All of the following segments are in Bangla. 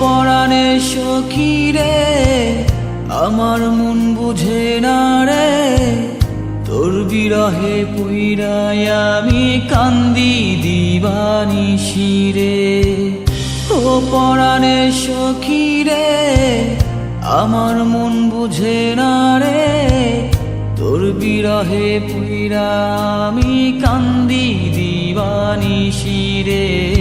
পরাণে সখী রে, আমার মন বুঝে না রে। তোর বিরহে পুইরাই আমি কান্দি দিবানি শিরে। ও পরাণে সখী রে, আমার মন বুঝে না রে। তোর বিরহে পুইরা আমি কান্দি দিবানি শিরে।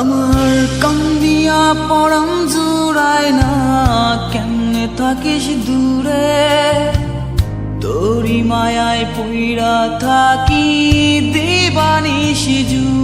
আমার কান্দিয়া পরম জুড়ায় না কেমনে থাকিস দূরে? তোরি মায়ায় পইরা থাকি দেবানি জুড়ে।